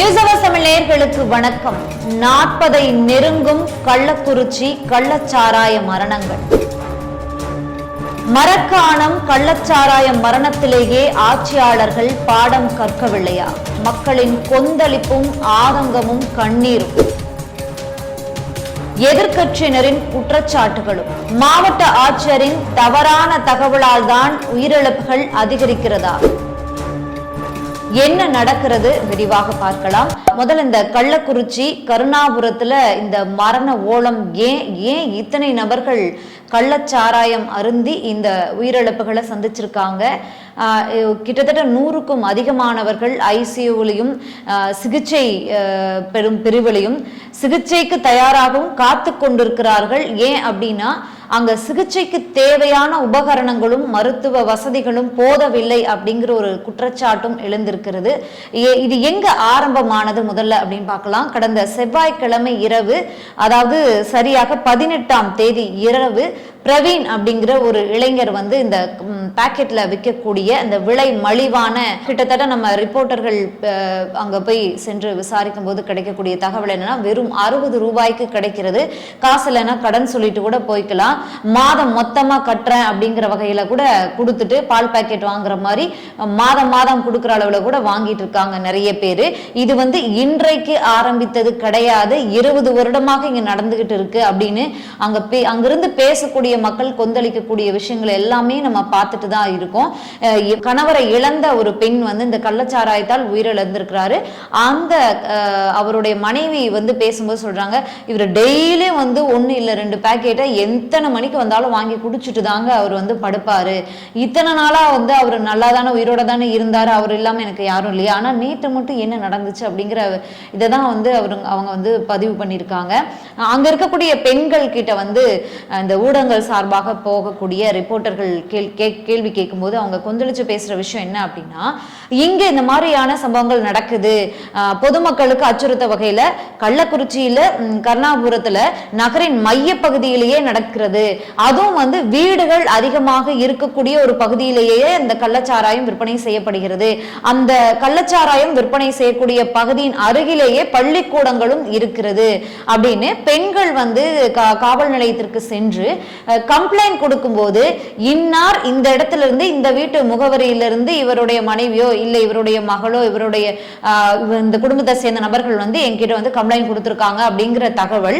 News அவர் தமிழ் வணக்கம். நாற்பதை நெருங்கும் கள்ளக்குறிச்சி கள்ளச்சாராய மரணங்கள். மரக்காணம் கள்ளச்சாராய மரணத்திலேயே ஆட்சியாளர்கள் பாடம் கற்கவில்லையா? மக்களின் கொந்தளிப்பும் ஆதங்கமும் கண்ணீரும். எதிர்கட்சியினரின் குற்றச்சாட்டுகளும். மாவட்ட ஆட்சியரின் தவறான தகவலால் தான் உயிரிழப்புகள் அதிகரிக்கிறதா? என்ன நடக்கிறது விரிவாக பார்க்கலாம். முதல்ல இந்த கள்ளக்குறிச்சி கருணாபுரத்துல இந்த மரண ஓலம் ஏன் ஏன் இத்தனை நபர்கள் கள்ளச்சாராயம் அருந்தி இந்த உயிரிழப்புகளை சந்திச்சிருக்காங்க? கிட்டத்தட்ட நூறுக்கும் அதிகமானவர்கள் ஐசியூவிலையும் சிகிச்சை பெறும் பிரிவிலையும் சிகிச்சைக்கு தயாராகவும் காத்து கொண்டிருக்கிறார்கள் ஏன் அப்படின்னா அங்க சிகிச்சைக்கு தேவையான உபகரணங்களும் மருத்துவ வசதிகளும் போதவில்லை அப்படிங்கிற ஒரு குற்றச்சாட்டும் எழுந்திருக்கிறது. ஏ- இது எங்க ஆரம்பமானது முதல்ல அப்படின்னு பார்க்கலாம். கடந்த செவ்வாய்க்கிழமை இரவு அதாவது சரியாக பதினெட்டாம் தேதி இரவு பிரவீன் அப்படிங்கிற ஒரு இளைஞர் வந்து இந்த பாக்கெட்ல விற்கக்கூடிய இந்த விலை மலிவான கிட்டத்தட்ட நம்ம ரிப்போர்ட்டர்கள் அங்க போய் சென்று விசாரிக்கும் போது கிடைக்கக்கூடிய தகவல் என்னன்னா வெறும் அறுபது ரூபாய்க்கு கிடைக்கிறது. காசு இல்லைன்னா கடன் சொல்லிட்டு கூட போய்க்கலாம். மாதம் மொத்தமா கட்டுறேன் அப்படிங்கிற வகையில கூட கொடுத்துட்டு பால் பாக்கெட் வாங்குற மாதிரி மாதம் மாதம் கொடுக்குற அளவுல கூட வாங்கிட்டு இருக்காங்க நிறைய பேர். இது வந்து இன்றைக்கு ஆரம்பித்தது கிடையாது. இருபது வருடமாக இங்க நடந்துகிட்டு இருக்கு அப்படின்னு அங்க பே அங்கிருந்து பேசக்கூடிய மக்கள் கொந்தளிக்கக்கூடிய விஷயங்கள் எல்லாமே நம்ம பார்த்துட்டு தான் இருக்கோம். கணவரை இழந்த ஒரு பெண் வந்து இந்த கள்ளச்சாராயத்தால் உயிரிழந்திருக்கிறாரு. அந்த அவருடைய மனைவி வந்து பேசும்போது சொல்றாங்க இவர் டெய்லியும் வந்து ஒண்ணு இல்ல ரெண்டு பேக்கெட்டை எத்தனை மணிக்கு வந்தாலும் வாங்கி குடிச்சிட்டு தாங்க அவர் வந்து படுப்பாரு. இத்தனை நாளா வந்து அவர் நல்லா தானே உயிரோட தானே இருந்தாரு அவர் இல்லாம எனக்கு யாரும் இல்லையா? ஆனா நேற்று மட்டும் என்ன நடந்துச்சு? அப்படிங்கிற இதை தான் வந்து அவர் அவங்க வந்து பதிவு பண்ணியிருக்காங்க. அங்க இருக்கக்கூடிய பெண்கள் கிட்ட வந்து இந்த ஊடகங்கள் சார்பாக போகக்கூடிய ரிப்போர்ட்டர்கள் கேள் கே- கேள்வி கேட்கும்போது அவங்க கொந்தளிச்சு பேசுற விஷயம் என்ன அப்படின்னா இங்க இந்த மாதிரியான சம்பவங்கள் நடக்குது. பொதுமக்களுக்கு அச்சுறுத்த வகையில கள்ளக்குறிச்சியில கருணாபுரத்தில் கருணாபுரத்துல நகரின் மைய பகுதியிலேயே நடக்கிறது. அதுவும் வந்து வீடுகள் அதிகமாக இருக்கக்கூடிய ஒரு பகுதியிலேயே இந்த கள்ளச்சாராயம் விற்பனை செய்யப்படுகிறது. அந்த கள்ளச்சாராயம் விற்பனை செய்யக்கூடிய பகுதியின் அருகிலேயே பள்ளிக்கூடங்களும் இருக்கிறது. அப்படின்னு பெண்கள் வந்து காவல் நிலையத்திற்கு சென்று கம்ப்ளைண்ட் கொடுக்கும்போது இன்னார் இந்த இடத்துல இருந்து இந்த வீட்டு முகவரியிலிருந்து இவருடைய மனைவியோ இல்லை இவருடைய மகளோ இவருடைய இந்த குடும்பத்தை சேர்ந்த நபர்கள் வந்து என்கிட்ட வந்து கம்ப்ளைண்ட் கொடுத்துருக்காங்க அப்படிங்கிற தகவல்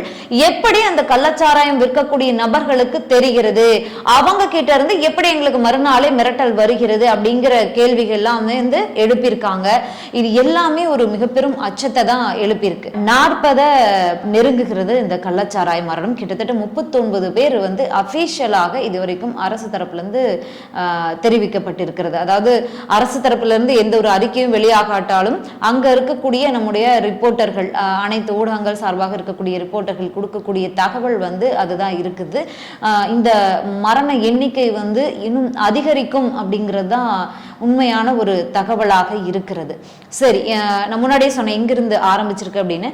எப்படி அந்த கள்ளச்சாராயம் விற்கக்கூடிய நபர்களுக்கு தெரிகிறது? அவங்க கிட்ட இருந்து எப்படி எங்களுக்கு மறுநாளே மிரட்டல் வருகிறது அப்படிங்கிற கேள்விகள் எல்லாமே வந்து எழுப்பியிருக்காங்க. இது எல்லாமே ஒரு மிக பெரும் அச்சத்தை தான் எழுப்பியிருக்கு. நாற்பதை நெருங்குகிறது இந்த கள்ளச்சாராய மரணம். கிட்டத்தட்ட முப்பத்தொன்பது பேர் வந்து அஃபீஷியலாக இதுவரைக்கும் அரசு தரப்புலேருந்து தெரிவிக்கப்பட்டிருக்கிறது. அதாவது அரசு தரப்புலேருந்து எந்த ஒரு அறிக்கையும் வெளியாகாட்டாலும் அங்கே இருக்கக்கூடிய நம்முடைய ரிப்போர்ட்டர்கள் அனைத்து ஊடகங்கள் சார்பாக இருக்கக்கூடிய ரிப்போர்ட்டர்கள் கொடுக்கக்கூடிய தகவல் வந்து அதுதான் இருக்குது. இந்த மரண எண்ணிக்கை வந்து இன்னும் அதிகரிக்கும் அப்படிங்கிறது தான் உண்மையான ஒரு தகவலாக இருக்கிறது. சரி நான் முன்னாடியே சொன்னேன் எங்கிருந்து ஆரம்பிச்சிருக்கு அப்படின்னு.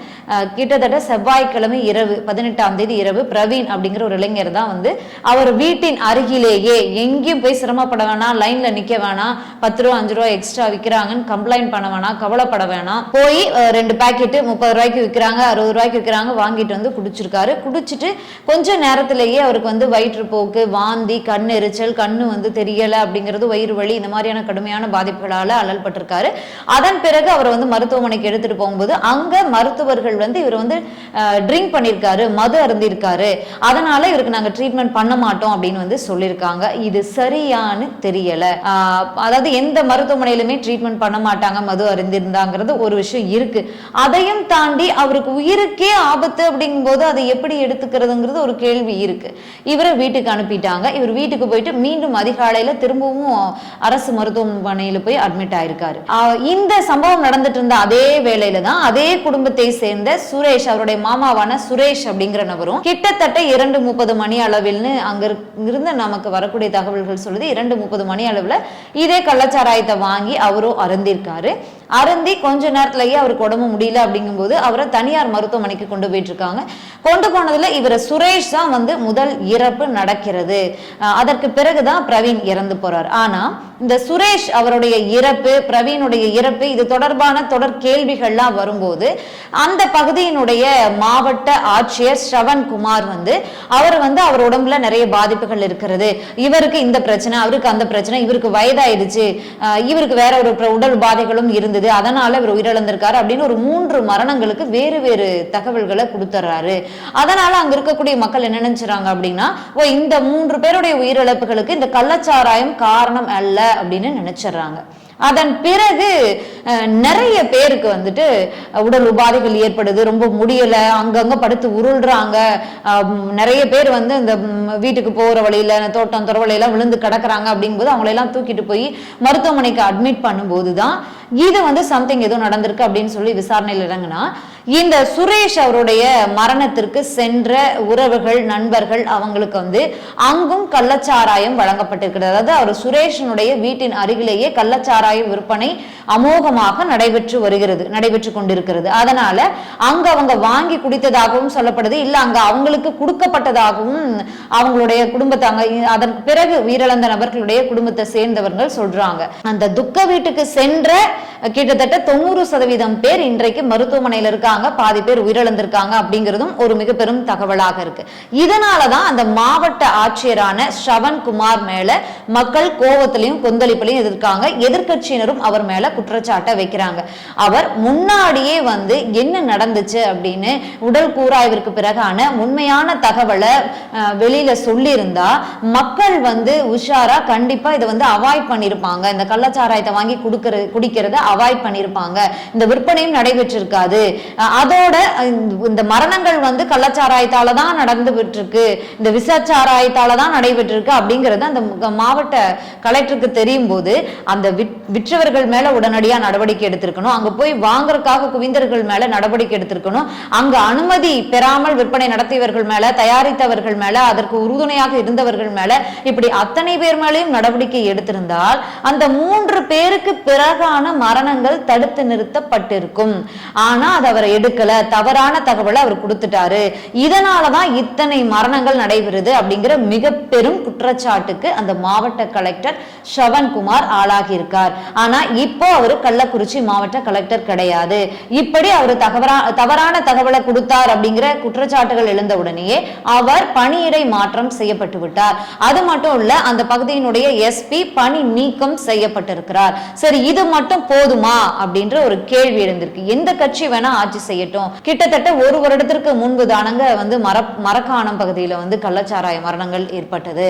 கிட்டத்தட்ட செவ்வாய்க்கிழமை இரவு பதினெட்டாம் தேதி இரவு பிரவீன் அப்படிங்கிற ஒரு இளைஞர் தான் வந்து அவர் வீட்டின் அருகிலேயே எங்கேயும் போய் சிரமப்பட வேணாம் லைன்ல நிக்க வேணாம் பத்து ரூபா அஞ்சு ரூபா எக்ஸ்ட்ரா விற்கிறாங்கன்னு கம்ப்ளைண்ட் பண்ண வேணாம் கவலைப்பட வேணாம். போய் ரெண்டு பேக்கெட்டு முப்பது ரூபாய்க்கு விற்கிறாங்க அறுபது ரூபாய்க்கு விற்கிறாங்க வாங்கிட்டு வந்து குடிச்சிருக்காரு. குடிச்சிட்டு கொஞ்ச நேரத்திலேயே அவருக்கு வந்து வயிற்றுப்போக்கு வாந்தி கண் எரிச்சல் கண்ணு வந்து தெரியல அப்படிங்கிறது வயிறு வலி இந்த மாதிரியான கடுமையான பாதிப்புகளால் அலல்பட்டிருக்காரு. அதன் பிறகு அவர் வந்து மருத்துவமனைக்கு எடுத்துட்டு போகும்போது அங்க மருத்துவர்கள் வந்து இவர் வந்து ட்ரிங்க் பண்ணியிருக்காரு மது அருந்திருக்காரு அதனால இவருக்கு நாங்க ட்ரீட்மெண்ட் பண்ண மாட்டோம் அப்படின்னு வந்து சொல்லியிருக்காங்க. இது சரியான்னு தெரியல. அதாவது எந்த மருத்துவமனையிலுமே ட்ரீட்மெண்ட் பண்ண மாட்டாங்க மது அருந்திருந்தாங்கிறது ஒரு விஷயம் இருக்கு. அதையும் தாண்டி அவருக்கு உயிருக்கே ஆபத்து அப்படிங்கும்போது அதை எப்படி எடுத்துக்கிறதுங்கிறது ஒரு கேள்வி இருக்கு. இவரை வீட்டுக்கு அனுப்பிட்டாங்க. இவர் வீட்டுக்கு போயிட்டு மீண்டும் அதிகாலையில திரும்பவும் அரசு மருத்துவமனையில் போய் அட்மிட் ஆயிருக்காரு. இந்த சம்பவம் நடந்துட்டு இருந்த அதே வேலையில தான் அதே குடும்பத்தை சேர்ந்த சுரேஷ் அவருடைய மாமாவான சுரேஷ் அப்படிங்கிற நபரும் கிட்டத்தட்ட இரண்டு முப்பது மணி அளவில்னு அங்க இருந்து நமக்கு வரக்கூடிய தகவல்கள் சொல்லுது. இரண்டு முப்பது மணி அளவுல இதே கள்ளச்சாராயத்தை வாங்கி அவரும் அருந்திருக்காரு அருந்தி கொஞ்ச நேரத்திலேயே அவருக்கு உடம்பு முடியல அப்படிங்கும்போது அவரை தனியார் மருத்துவமனைக்கு கொண்டு போயிட்டு இருக்காங்க கொண்டு போனதுல இவர் சுரேஷ் தான் வந்து முதல் இறப்பு நடக்கிறது. அதற்கு பிறகுதான் பிரவீன் இறந்து போறார். ஆனா இந்த சுரேஷ் அவருடைய இறப்பு பிரவீனுடைய இறப்பு இது தொடர்பான தொடர் கேள்விகள்லாம் வரும்போது அந்த பகுதியினுடைய மாவட்ட ஆட்சியர் ஸ்ரவன் குமார் வந்து அவர் வந்து அவர் உடம்புல நிறைய பாதிப்புகள் இருக்கிறது. இவருக்கு இந்த பிரச்சனை அவருக்கு அந்த பிரச்சனை இவருக்கு வயதாயிடுச்சு. இவருக்கு வேற ஒரு உடல் பாதைகளும் இருந்து இருந்தது. அதனால இவர் உயிரிழந்திருக்காரு அப்படின்னு ஒரு மூன்று மரணங்களுக்கு வேறு வேறு தகவல்களை கொடுத்துறாரு. அதனால அங்க இருக்கக்கூடிய மக்கள் என்ன நினைச்சுறாங்க அப்படின்னா ஓ இந்த மூன்று பேருடைய உயிரிழப்புகளுக்கு இந்த கள்ளச்சாராயம் காரணம் அல்ல அப்படின்னு நினைச்சிடுறாங்க. அதன் பிறகு நிறைய பேருக்கு வந்துட்டு உடல் உபாதைகள் ஏற்படுது ரொம்ப முடியலை அங்கங்க படுத்து உருள்றாங்க. நிறைய பேர் வந்து இந்த வீட்டுக்கு போகிற வழியில் தோட்டம் துறவழியெல்லாம் விழுந்து கிடக்குறாங்க அப்படிங்கும்போது அவங்களெல்லாம் தூக்கிட்டு போய் மருத்துவமனைக்கு அட்மிட் பண்ணும்போது தான் இது வந்து சம்திங் ஏதோ நடந்திருக்கு அப்படின்னு சொல்லி விசாரணையில் இறங்குனா இந்த சுரேஷ் அவருடைய மரணத்திற்கு சென்ற உறவுகள் நண்பர்கள் அவங்களுக்கு வந்து அங்கும் கள்ளச்சாராயம் வழங்கப்பட்டிருக்கிறது. அதாவது அவர் சுரேஷனுடைய வீட்டின் அருகிலேயே கள்ளச்சாராயம் விற்பனை அமோகமாக நடைபெற்று வருகிறது நடைபெற்று கொண்டிருக்கிறது. அதனால அங்க அவங்க வாங்கி குடித்ததாகவும் சொல்லப்படுது இல்ல அங்க அவங்களுக்கு கொடுக்கப்பட்டதாகவும் அவங்களுடைய குடும்பத்தை அங்க அதற்கு பிறகு உயிரிழந்த நபர்களுடைய குடும்பத்தை சேர்ந்தவர்கள் சொல்றாங்க. அந்த துக்க வீட்டுக்கு சென்ற கிட்டத்தட்ட தொண்ணூறு சதவீதம் பேர் இன்றைக்கு மருத்துவமனையில இருக்காங்க பாதி பேர் உயிரிழந்திருக்காங்க அப்படிங்கிறதும் ஒரு மிக பெரும் தகவலாக இருக்கு. இதனாலதான் அந்த மாவட்ட ஆட்சியரான ஸ்ரவன் குமார் மேல மக்கள் கோபத்திலையும் கொந்தளிப்பிலையும் எதிர்க்காங்க எதிர்கட்சியினரும் அவர் மேல குற்றச்சாட்டு வைக்கிறாங்க. அவர் முன்னாடியே வந்து என்ன நடந்துச்சு அப்படின்னு உடல் கூறாய்விற்கு பிறகான உண்மையான தகவலை வெளியில சொல்லியிருந்தா மக்கள் வந்து உஷாரா கண்டிப்பா இதை வந்து அவாய்ட் பண்ணிருப்பாங்க. இந்த கள்ளச்சாராயத்தை வாங்கி கொடுக்கறது குடிக்கிறத அவாய்ட் பண்ணிருப்பாங்க. இந்த விற்பனையும் நடைபெற்றிருக்காது. அதோட இந்த- இந்த மரணங்கள் வந்து கள்ளச்சாராயத்தால தான் நடந்துகிட்டு இருக்கு இந்த விசச்சாராயத்தால தான் நடைபெற்றிருக்கு அப்படிங்கிறது அந்த மாவட்ட கலெக்டருக்கு தெரியும் போது அந்த விற்- விற்றவர்கள் மேல உடனடியா நடவடிக்கை எடுத்திருக்கணும். அங்க போய் வாங்கறதுக்காக குவிந்தர்கள் மேல நடவடிக்கை எடுத்திருக்கணும். அங்க அனுமதி பெறாமல் விற்பனை நடத்தியவர்கள் மேல தயாரித்தவர்கள் மேல அதற்கு உறுதுணையாக இருந்தவர்கள் மேல இப்படி அத்தனை பேர் மேலேயும் நடவடிக்கை எடுத்திருந்தால் அந்த மூன்று பேருக்கு பிறகான மரணங்கள் தடுத்து நிறுத்தப்பட்டிருக்கும். ஆனா அது அவரை எடுக்கல. தவறான தகவலை அவர் கொடுத்துட்டாரு. இதனாலதான் இத்தனை மரணங்கள் நடைபெறுது அப்படிங்கிற மிக பெரும் குற்றச்சாட்டுக்கு அந்த மாவட்ட கலெக்டர் ஸ்ரவன்குமார் ஆளாகி இருக்கார் ஆனா இப்போ அவர் கள்ளக்குறிச்சி மாவட்ட கலெக்டர் கிடையாது. இப்படி அவர் தகவரா தவறான தகவலை கொடுத்தார் அப்படிங்கிற குற்றச்சாட்டுகள் எழுந்த உடனேயே அவர் பணியிடை மாற்றம் செய்யப்பட்டு விட்டார். அது மட்டும் இல்ல அந்த பகுதியினுடைய எஸ்பி பணி நீக்கம் செய்யப்பட்டிருக்கிறார். சரி இது மட்டும் போதுமா அப்படின்ற ஒரு கேள்வி எழுந்திருக்கு. எந்த கட்சி வேணா ஆட்சி செய்யட்டும். கிட்டத்தட்ட ஒரு வருடத்திற்கு முன்பு தானங்க வந்து மர மரக்காணம் பகுதியில வந்து கள்ளச்சாராய மரணங்கள் ஏற்பட்டது.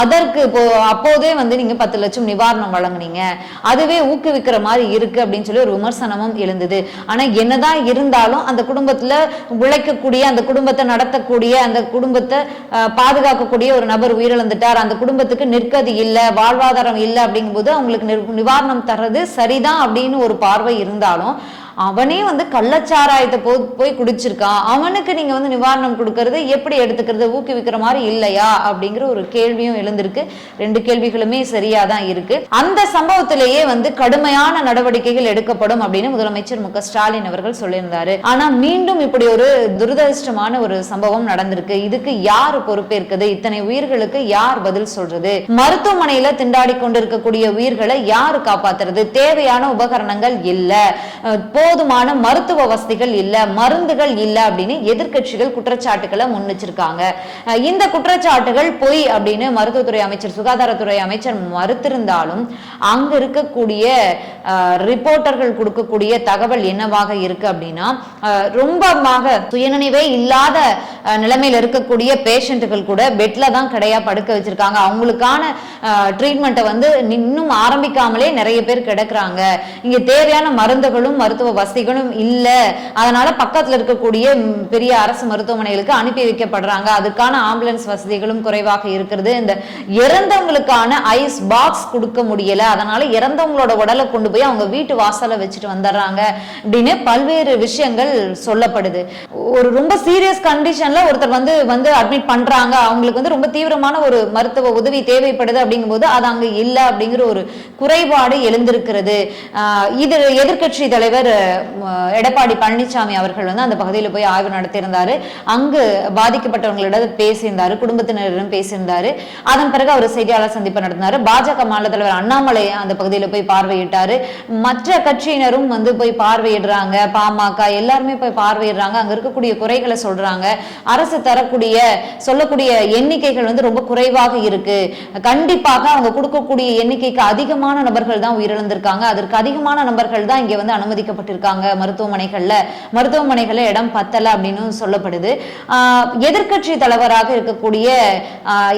அதற்கு இப்போ அப்போதே வந்து நீங்க பத்து லட்சம் நிவாரணம் வழங்குனீங்க. அதுவே ஊக்குவிக்கிற மாதிரி இருக்கு அப்படின்னு சொல்லி ஒரு விமர்சனமும் எழுந்தது. ஆனா என்னதான் இருந்தாலும் அந்த குடும்பத்துல உழைக்கக்கூடிய அந்த குடும்பத்தை நடத்தக்கூடிய அந்த குடும்பத்தை பாதுகாக்கக்கூடிய ஒரு நபர் உயிரிழந்துட்டார். அந்த குடும்பத்துக்கு நிற்கது இல்ல வாழ்வாதாரம் இல்லை அப்படிங்கும்போது அவங்களுக்கு நிவாரணம் தர்றது சரிதான் அப்படின்னு ஒரு பார்வை இருந்தாலும் அவனே வந்து கள்ளச்சாராயத்தை போ போய் குடிச்சிருக்கான். அவனுக்கு நீங்க வந்து நிவாரணம் கொடுக்கறது எப்படி எடுத்துக்கிறது ஊக்குவிக்கிற மாதிரி இல்லையா அப்படிங்கிற ஒரு கேள்வியும் எழுந்திருக்கு. ரெண்டு கேள்விகளுமே சரியா தான் இருக்கு. அந்த சம்பவத்திலேயே வந்து கடுமையான நடவடிக்கைகள் எடுக்கப்படும் அப்படின்னு முதலமைச்சர் மு ஸ்டாலின் அவர்கள் சொல்லியிருந்தாரு. ஆனா மீண்டும் இப்படி ஒரு துரதிருஷ்டமான ஒரு சம்பவம் நடந்திருக்கு. இதுக்கு யார் பொறுப்பேற்குது? இத்தனை உயிர்களுக்கு யார் பதில் சொல்றது? மருத்துவமனையில திண்டாடி கொண்டிருக்கக்கூடிய உயிர்களை யார் காப்பாத்துறது? தேவையான உபகரணங்கள் இல்ல. போதுமான மருத்துவ வசதிகள் இல்ல. மருந்துகள் இல்ல அப்படின்னு எதிர்க்கட்சிகள் குற்றச்சாட்டுகளை முன் வச்சிருக்காங்க இந்த குற்றச்சாட்டுகள் பொய் அப்படின்னு மருத்துவத்துறை அமைச்சர் சுகாதாரத்துறை அமைச்சர் மறுத்திருந்தாலும் அங்க இருக்கக்கூடிய ரிப்போர்ட்டர்கள் கொடுக்கக்கூடிய தகவல் என்னவாக இருக்கு அப்படின்னா ரொம்பமாக சுயநினைவே இல்லாத நிலைமையில் நிலைமையில இருக்கக்கூடிய பேஷண்ட்டுகள் கூட பெட்ல தான் கிடையா படுக்க வச்சிருக்காங்க. அவங்களுக்கான ட்ரீட்மெண்ட்டை வந்து இன்னும் ஆரம்பிக்காமலே நிறைய பேர் கிடக்குறாங்க. இங்க தேவையான மருந்துகளும் மருத்துவ வசதிகளும் இல்லை. அதனால பக்கத்தில் இருக்கக்கூடிய பெரிய அரசு மருத்துவமனைகளுக்கு அனுப்பி வைக்கப்படுறாங்க. அதுக்கான ஆம்புலன்ஸ் வசதிகளும் குறைவாக இருக்கிறது. இந்த இறந்தவங்களுக்கான ஐஸ் பாக்ஸ் கொடுக்க முடியல. அதனால இறந்தவங்களோட உடலை கொண்டு போய் அவங்க வீட்டு வாசல்ல வச்சுட்டு வந்துடுறாங்க அப்படின்னு பல்வேறு விஷயங்கள் சொல்லப்படுது. ஒரு ரொம்ப சீரியஸ் கண்டிஷன்ல ஒருத்தர் வந்து வந்து அட்மிட் பண்றாங்க. அவங்களுக்கு வந்து ரொம்ப தீவிரமான ஒரு மருத்துவ உதவி தேவைப்படுது அப்படிங்கும்போது அது அங்க இல்ல அப்படிங்கிற ஒரு குறைபாடு எழுந்திருக்கிறது. இது எதிர்கட்சி தலைவர் எடப்பாடி பழனிசாமி அவர்கள் வந்து அந்த பகுதியில் போய் ஆய்வு நடத்தியிருந்தாரு. அங்கு பாதிக்கப்பட்டவங்களிடம் பேசியிருந்தாரு. குடும்பத்தினரிடம் பேசியிருந்தாரு. அதன் பிறகு அவர் செய்தியாளர் சந்திப்பு நடத்தினாரு. பாஜக மாநில தலைவர் அண்ணாமலை அந்த பகுதியில் போய் பார்வையிட்டாரு. மற்ற கட்சியினரும் வந்து போய் பார்வையிடுறாங்க. பாமக எல்லாருமே போய் பார்வையிடுறாங்க. அங்க இருக்கக்கூடிய குறைகளை சொல்றாங்க. அரசு தரக்கூடிய சொல்லக்கூடிய எண்ணிக்கைகள் வந்து ரொம்ப குறைவாக இருக்கு. கண்டிப்பாக அவங்க கொடுக்கக்கூடிய எண்ணிக்கைக்கு அதிகமான நபர்கள் தான் உயிரிழந்திருக்காங்க. அதற்கு அதிகமான நபர்கள் தான் இங்க வந்து அனுமதிக்கப்பட்டிருக்காங்க மருத்துவமனைகள்ல. மருத்துவமனைகள்ல இடம் பத்தல அப்படின்னு சொல்லப்படுது. எதிர்கட்சி எதிர்க்கட்சி தலைவராக இருக்கக்கூடிய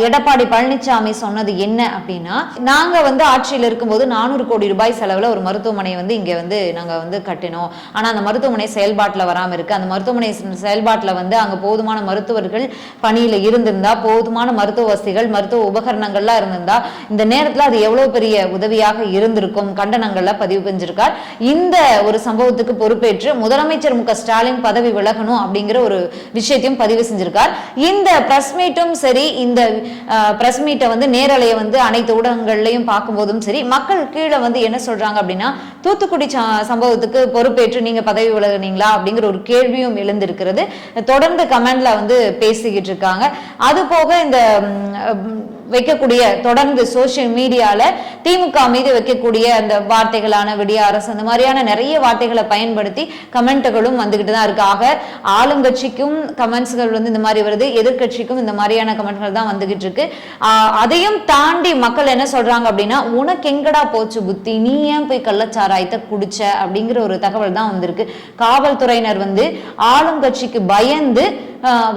எடப்பாடி பழனிசாமி சொன்னது என்ன அப்படின்னா நாங்க வந்து ஆட்சியில் இருக்கும்போது நானூறு கோடி ரூபாய் செலவுல ஒரு மருத்துவமனை வந்து இங்கே வந்து நாங்கள் வந்து கட்டினோம். ஆனால் அந்த மருத்துவமனை செயல்பாட்டில் வராமல் இருக்கு. அந்த மருத்துவமனை செயல்பாட்டில் வந்து அங்கே போதுமான மருத்துவர்கள் பணியில் இருந்திருந்தா போதுமான மருத்துவ வசதிகள் மருத்துவ உபகரணங்கள்லாம் இருந்திருந்தா இந்த நேரத்தில் அது எவ்வளோ பெரிய உதவியாக இருந்திருக்கும் கண்டனங்கள்ல பதிவு செஞ்சிருக்கார் இந்த ஒரு சம்பவத்துக்கு பொறுப்பேற்று முதலமைச்சர் மு ஸ்டாலின் பதவி விலகணும் அப்படிங்கிற ஒரு விஷயத்தையும் பதிவு செஞ்சிருக்கார். இந்த பிரஸ் மீட்டும் சரி இந்த பிரஸ் மீட்டை வந்து நேரலையை வந்து அனைத்து ஊடகங்கள்லையும் பார்க்கும்போதும் சரி மக்கள் கீழே வந்து என்ன சொல்றாங்க அப்படின்னா தூத்துக்குடி சம்பவத்துக்கு பொறுப்பேற்று நீங்க பதவி விலகுனீங்களா அப்படிங்கிற ஒரு கேள்வியும் எழுந்திருக்கிறது. தொடர்ந்து கமெண்ட்ல வந்து பேசிக்கிட்டு இருக்காங்க. அது போக இந்த வைக்கக்கூடிய தொடர்ந்து சோஷியல் மீடியால திமுக மீது வைக்கக்கூடிய அந்த வார்த்தைகளான விடிய அரசு அந்த மாதிரியான நிறைய வார்த்தைகளை பயன்படுத்தி கமெண்ட்டுகளும் வந்துகிட்டு தான் இருக்கு. ஆக ஆளுங்கட்சிக்கும் கமெண்ட்ஸ்கள் வந்து இந்த மாதிரி வருது எதிர்க்கட்சிக்கும் இந்த மாதிரியான கமெண்ட்கள் தான் வந்துகிட்டு இருக்கு. அதையும் தாண்டி மக்கள் என்ன சொல்றாங்க அப்படின்னா உனக்கு எங்கடா போச்சு புத்தி? நீ ஏன் போய் கள்ளச்சாராயத்தை குடிச்ச? அப்படிங்கிற ஒரு தகவல் தான் வந்திருக்கு. காவல்துறையினர் வந்து ஆளுங்கட்சிக்கு பயந்து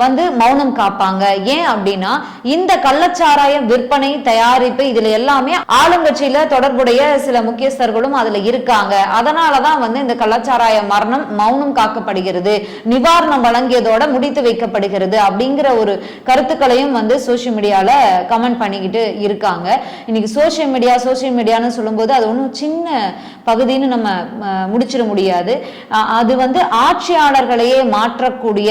வந்து மௌனம் காப்பாங்க. ஏன் அப்படின்னா இந்த கள்ளச்சாராய விற்பனை தயாரிப்பு இதுல எல்லாமே ஆளுங்கட்சியில தொடர்புடைய சில முக்கியஸ்தர்களும் அதுல இருக்காங்க. அதனாலதான் வந்து இந்த கள்ளச்சாராய மரணம் மௌனம் காக்கப்படுகிறது. நிவாரணம் வழங்கியதோட முடித்து வைக்கப்படுகிறது அப்படிங்கிற ஒரு கருத்துக்களையும் வந்து சோசியல் மீடியால கமெண்ட் பண்ணிக்கிட்டு இருக்காங்க. இன்னைக்கு சோசியல் மீடியா சோசியல் மீடியான்னு சொல்லும்போது அது ஒன்றும் சின்ன பகுதின்னு நம்ம முடிச்சிட முடியாது. அது வந்து ஆட்சியாளர்களையே மாற்றக்கூடிய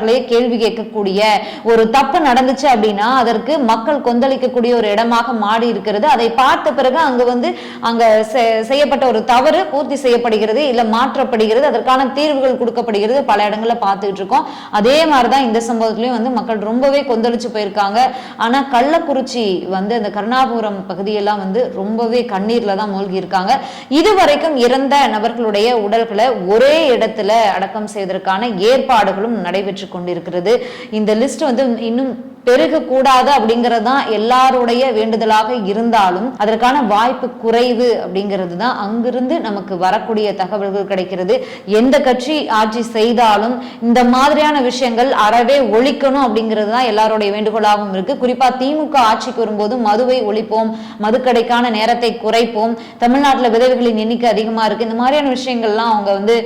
ஆட்சியாளர்களையே கேள்வி கேட்கக்கூடிய ஒரு தப்பு நடந்துச்சு அப்படின்னா அதற்கு மக்கள் கொந்தளிக்கக்கூடிய ஒரு இடமாக மாறி இருக்கிறது. அதை பார்த்த பிறகு அங்கு வந்து அங்க செ- செய்யப்பட்ட ஒரு தவறு பூர்த்தி செய்யப்படுகிறது இல்ல மாற்றப்படுகிறது. அதற்கான தீர்வுகள் கொடுக்கப்படுகிறது. பல இடங்கள்ல பார்த்துட்டு இருக்கோம். அதே மாதிரிதான் இந்த சம்பவத்திலயும் வந்து மக்கள் ரொம்பவே கொந்தளிச்சு போயிருக்காங்க. ஆனா கள்ளக்குறிச்சி வந்து அந்த கருணாபுரம் பகுதியெல்லாம் வந்து ரொம்பவே கண்ணீர்ல தான் மூழ்கி இருக்காங்க. இதுவரைக்கும் இறந்த நபர்களுடைய உடல்களை ஒரே இடத்துல அடக்கம் செய்வதற்கான ஏற்பாடுகளும் நடைபெற்று கொண்டிருக்கிறது. இந்த லிஸ்ட் வந்து இன்னும் பெருகக்கூடாது அப்படிங்கிறது தான் எல்லாருடைய வேண்டுதலாக இருந்தாலும் அதற்கான வாய்ப்பு குறைவு அப்படிங்கிறது தான் அங்கிருந்து நமக்கு வரக்கூடிய தகவல்கள் கிடைக்கிறது. எந்த கட்சி ஆட்சி செய்தாலும் இந்த மாதிரியான விஷயங்கள் அறவே ஒழிக்கணும் அப்படிங்கிறது தான் எல்லாருடைய வேண்டுகோளாகவும் இருக்கு. குறிப்பா திமுக ஆட்சிக்கு வரும்போது மதுவை ஒழிப்போம் மதுக்கடைக்கான நேரத்தை குறைப்போம் தமிழ்நாட்டில் விதவைகளின் எண்ணிக்கை அதிகமா இருக்கு. இந்த மாதிரியான விஷயங்கள்லாம் அவங்க வந்து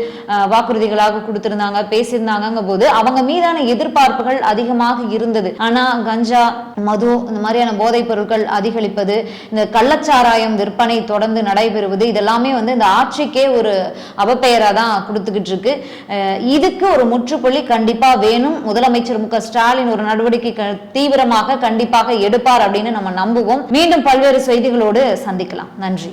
வாக்குறுதிகளாக கொடுத்திருந்தாங்க பேசியிருந்தாங்க போது அவங்க மீதான எதிர்பார்ப்புகள் அதிகமாக இருந்தது. ஆனா கஞ்சா மது இந்த மாதிரியான போதைப் பொருட்கள் அதிகரிப்பது இந்த கள்ளச்சாராயம் விற்பனை தொடர்ந்து நடைபெறுவது இதெல்லாமே வந்து இந்த ஆட்சிக்கே ஒரு அவப்பெயரா தான் கொடுத்துக்கிட்டு இருக்கு. இதுக்கு ஒரு முற்றுப்புள்ளி கண்டிப்பா வேணும். முதலமைச்சர் மு ஸ்டாலின் ஒரு நடவடிக்கை தீவிரமாக கண்டிப்பாக எடுப்பார் அப்படின்னு நம்ம நம்புவோம். மீண்டும் பல்வேறு செய்திகளோடு சந்திக்கலாம். நன்றி.